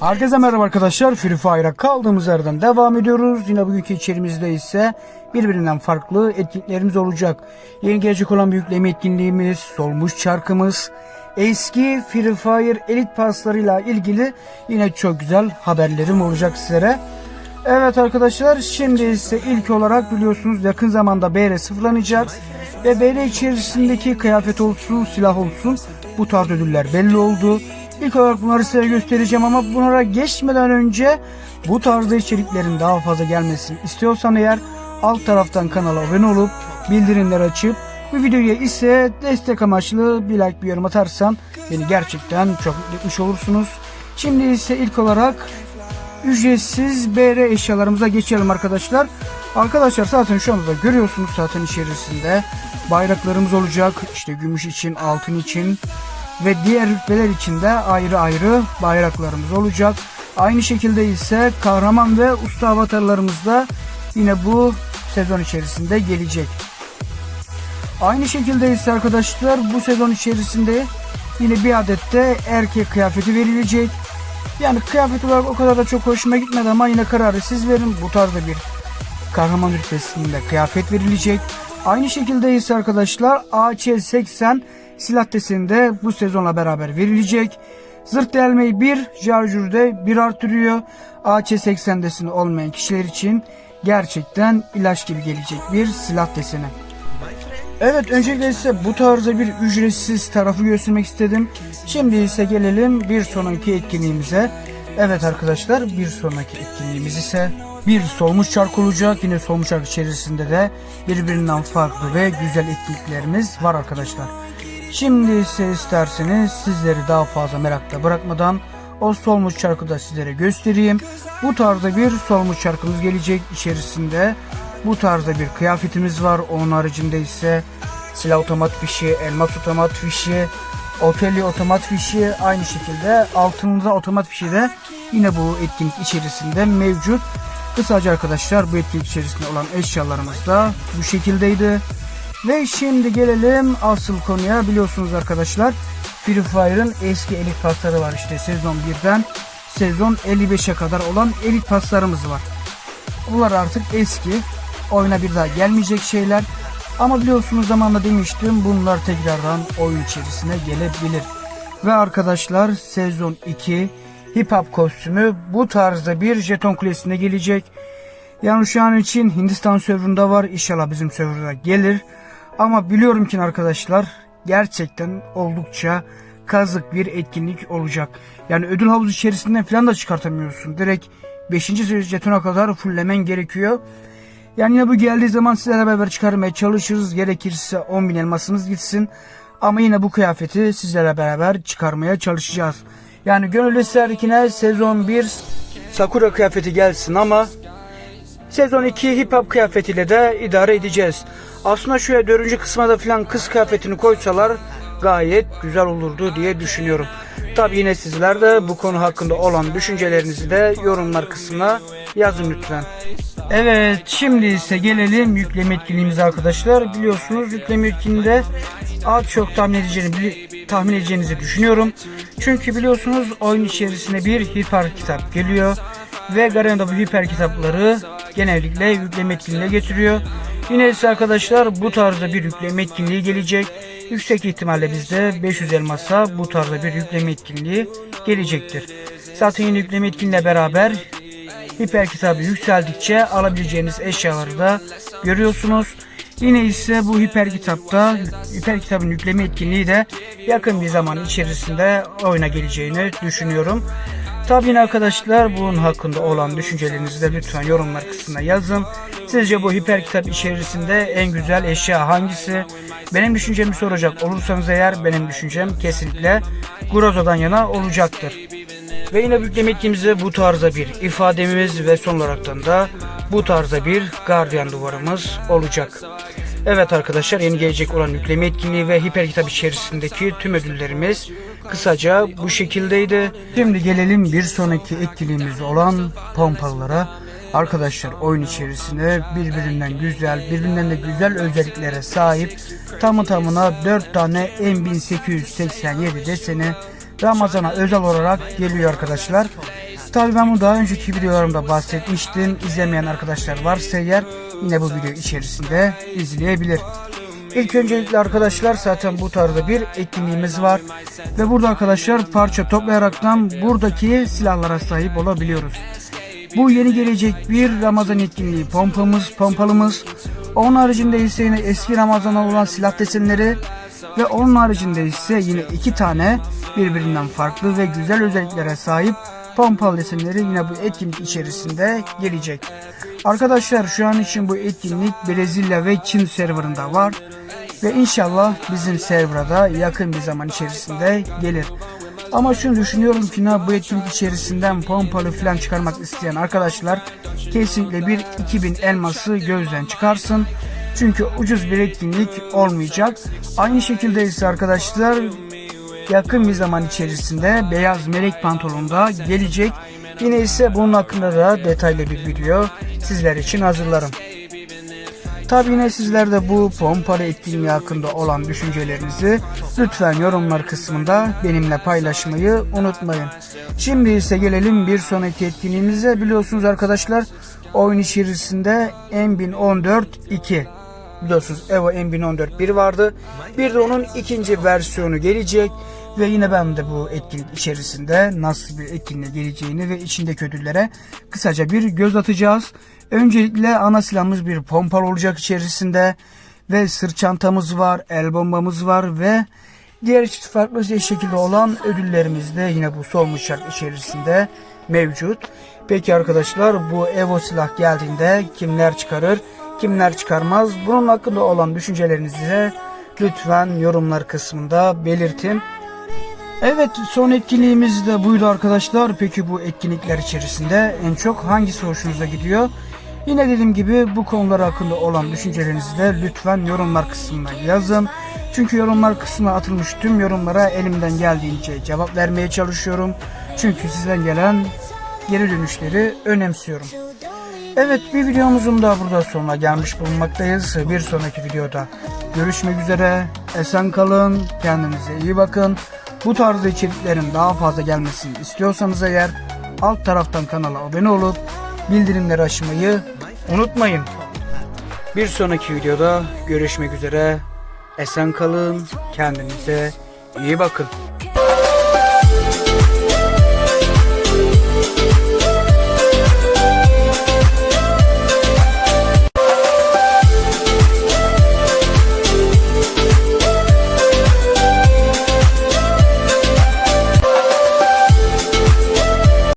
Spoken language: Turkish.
Herkese merhaba arkadaşlar. Free Fire'a kaldığımız yerden devam ediyoruz. Yine bugünkü içerimizde ise birbirinden farklı etkinliklerimiz olacak. Yeni gelecek olan bir yükleme etkinliğimiz, solmuş çarkımız, eski Free Fire elit paslarıyla ilgili yine çok güzel haberlerim olacak sizlere. Evet arkadaşlar şimdi ise ilk olarak biliyorsunuz yakın zamanda BR sıfırlanacak ve BR içerisindeki kıyafet olsun silah olsun bu tarz ödüller belli oldu. İlk olarak bunları size göstereceğim ama bunlara geçmeden önce bu tarzda içeriklerin daha fazla gelmesini istiyorsan eğer alt taraftan kanala abone olup bildirimleri açıp bu videoya ise destek amaçlı bir like bir yorum atarsan beni gerçekten çok mutlu etmiş olursunuz. Şimdi ise ilk olarak ücretsiz BR eşyalarımıza geçelim arkadaşlar. Arkadaşlar zaten şu anda da görüyorsunuz zaten içerisinde bayraklarımız olacak. İşte gümüş için, altın için ve diğer rütbeler için de ayrı ayrı bayraklarımız olacak. Aynı şekilde ise kahraman ve usta avatarlarımız da yine bu sezon içerisinde gelecek. Aynı şekilde ise arkadaşlar bu sezon içerisinde yine bir adet de erkek kıyafeti verilecek. Yani kıyafet olarak o kadar da çok hoşuma gitmedi ama yine kararı siz verin. Bu tarzda bir kahraman rütbesinde kıyafet verilecek. Aynı şekilde ise arkadaşlar AC80 silah deseni bu sezonla beraber verilecek. Zırt delmeyi 1, jarjürde 1 artırıyor. AC80 deseni olmayan kişiler için gerçekten ilaç gibi gelecek bir silah deseni. Evet öncelikle ise bu tarzda bir ücretsiz tarafı göstermek istedim. Şimdi ise gelelim bir sonraki etkinliğimize. Evet arkadaşlar bir sonraki etkinliğimiz ise bir solmuş çark olacak. Yine solmuş çark içerisinde de birbirinden farklı ve güzel etkinliklerimiz var arkadaşlar. Şimdi ise isterseniz sizleri daha fazla merakta bırakmadan o solmuş çarkı da sizlere göstereyim. Bu tarzda bir solmuş çarkımız gelecek içerisinde. Bu tarzda bir kıyafetimiz var. Onun haricinde ise silah otomat fişi, elmas otomat fişi, oteli otomat fişi aynı şekilde altında otomat fişi de yine bu etkinlik içerisinde mevcut. Kısaca arkadaşlar bu etkinlik içerisinde olan eşyalarımız da bu şekildeydi. Ve şimdi gelelim asıl konuya biliyorsunuz arkadaşlar Free Fire'ın eski elit pasları var işte sezon 1'den sezon 55'e kadar olan elit paslarımız var. Bunlar artık eski oyuna bir daha gelmeyecek şeyler ama biliyorsunuz zamanla demiştim bunlar tekrardan oyun içerisine gelebilir. Ve arkadaşlar sezon 2 hip hop kostümü bu tarzda bir jeton kulesine gelecek. Yani şu an için Hindistan serverında var. İnşallah bizim serverda gelir. Ama biliyorum ki arkadaşlar gerçekten oldukça kazık bir etkinlik olacak. Yani ödül havuzu içerisinden falan da çıkartamıyorsun. Direkt 5. jetona kadar fulllemen gerekiyor. Yani yine bu geldiği zaman sizlerle beraber çıkarmaya çalışırız. Gerekirse 10 bin elmasınız gitsin. Ama yine bu kıyafeti sizlerle beraber çıkarmaya çalışacağız. Yani gönül ister ki ne sezon 1 Sakura kıyafeti gelsin ama Sezon 2 hip hop kıyafetiyle de idare edeceğiz. Aslında şöyle dördüncü kısma da falan kız kıyafetini koysalar gayet güzel olurdu diye düşünüyorum. Tabi yine sizler de bu konu hakkında olan düşüncelerinizi de yorumlar kısmına yazın lütfen. Evet şimdi ise gelelim yükleme etkinliğimize arkadaşlar. Biliyorsunuz yükleme etkinliğinde az çok tahmin edeceğini, tahmin edeceğinizi düşünüyorum. Çünkü biliyorsunuz oyun içerisine bir hiper kitap geliyor. Ve Garen'de bu hiper kitapları genellikle yükleme etkinliğine getiriyor. Yine ise arkadaşlar bu tarzda bir yükleme etkinliği gelecek. Yüksek ihtimalle bizde 500 elmasa bu tarzda bir yükleme etkinliği gelecektir. Zaten yine yükleme etkinliğiyle beraber hiper kitabı yükseldikçe alabileceğiniz eşyaları da görüyorsunuz. Yine ise bu hiper kitapta hiper kitabın yükleme etkinliği de yakın bir zaman içerisinde oyuna geleceğini düşünüyorum. Yine arkadaşlar bunun hakkında olan düşüncelerinizi de lütfen yorumlar kısmına yazın. Sizce bu hiper kitap içerisinde en güzel eşya hangisi? Benim düşüncemi soracak olursanız eğer benim düşüncem kesinlikle Grozo'dan yana olacaktır. Ve yine yükleme ettiğimizde bu tarzda bir ifademiz ve son olaraktan da bu tarzda bir gardiyan duvarımız olacak. Evet arkadaşlar yeni gelecek olan yükleme etkinliği ve hiper kitap içerisindeki tüm ödüllerimiz kısaca bu şekildeydi. Şimdi gelelim bir sonraki etkinliğimiz olan pompalılara. Arkadaşlar oyun içerisinde birbirinden güzel, birbirinden de güzel özelliklere sahip tamı tamına 4 tane M1887 deseni Ramazan'a özel olarak geliyor arkadaşlar. Tabi ben bunu daha önceki videolarımda bahsetmiştim. İzlemeyen arkadaşlar varsa eğer yine bu video içerisinde izleyebilir. İlk öncelikle arkadaşlar zaten bu tarzda bir etkinliğimiz var. Ve burada arkadaşlar parça toplayaraktan buradaki silahlara sahip olabiliyoruz. Bu yeni gelecek bir Ramazan etkinliği pompamız, pompalımız. Onun haricinde ise yine eski Ramazan'a olan silah desenleri ve onun haricinde ise yine iki tane birbirinden farklı ve güzel özelliklere sahip pompalı desenleri yine bu etkinlik içerisinde gelecek. Arkadaşlar şu an için bu etkinlik Brezilya ve Çin serverında var ve inşallah bizim server'a da yakın bir zaman içerisinde gelir. Ama şunu düşünüyorum ki bu etkinlik içerisinden pompalı falan çıkarmak isteyen arkadaşlar kesinlikle bir 2000 elması gözden çıkarsın. Çünkü ucuz bir etkinlik olmayacak. Aynı şekilde ise arkadaşlar yakın bir zaman içerisinde beyaz melek pantolonda gelecek. Yine ise bunun hakkında da detaylı bir video sizler için hazırlarım. Tabi yine sizler de bu pompalı etkinliği hakkında olan düşüncelerinizi lütfen yorumlar kısmında benimle paylaşmayı unutmayın. Şimdi ise gelelim bir sonraki etkinliğimize. Biliyorsunuz arkadaşlar oyun içerisinde M1014 2 biliyorsunuz Evo M1014 1 vardı. Bir de onun ikinci versiyonu gelecek. Ve yine ben de bu etkinlik içerisinde nasıl bir etkinliğe geleceğini ve içindeki ödüllere kısaca bir göz atacağız. Öncelikle ana silahımız bir pompal olacak içerisinde ve sırt çantamız var, el bombamız var ve diğer farklı şekilde olan ödüllerimiz de yine bu solmuş şart içerisinde mevcut. Peki arkadaşlar bu Evo silah geldiğinde kimler çıkarır, kimler çıkarmaz? Bunun hakkında olan düşüncelerinizi lütfen yorumlar kısmında belirtin. Evet son etkinliğimiz de buydu arkadaşlar. Peki bu etkinlikler içerisinde en çok hangisi hoşunuza gidiyor? Yine dediğim gibi bu konular hakkında olan düşüncelerinizi de lütfen yorumlar kısmına yazın. Çünkü yorumlar kısmına atılmış tüm yorumlara elimden geldiğince cevap vermeye çalışıyorum. Çünkü sizden gelen geri dönüşleri önemsiyorum. Evet bir videomuzun da burada sonuna gelmiş bulunmaktayız. Bir sonraki videoda görüşmek üzere. Esen kalın, kendinize iyi bakın. Bu tarzda içeriklerin daha fazla gelmesini istiyorsanız eğer alt taraftan kanala abone olup bildirimleri açmayı unutmayın. Bir sonraki videoda görüşmek üzere. Esen kalın, kendinize iyi bakın.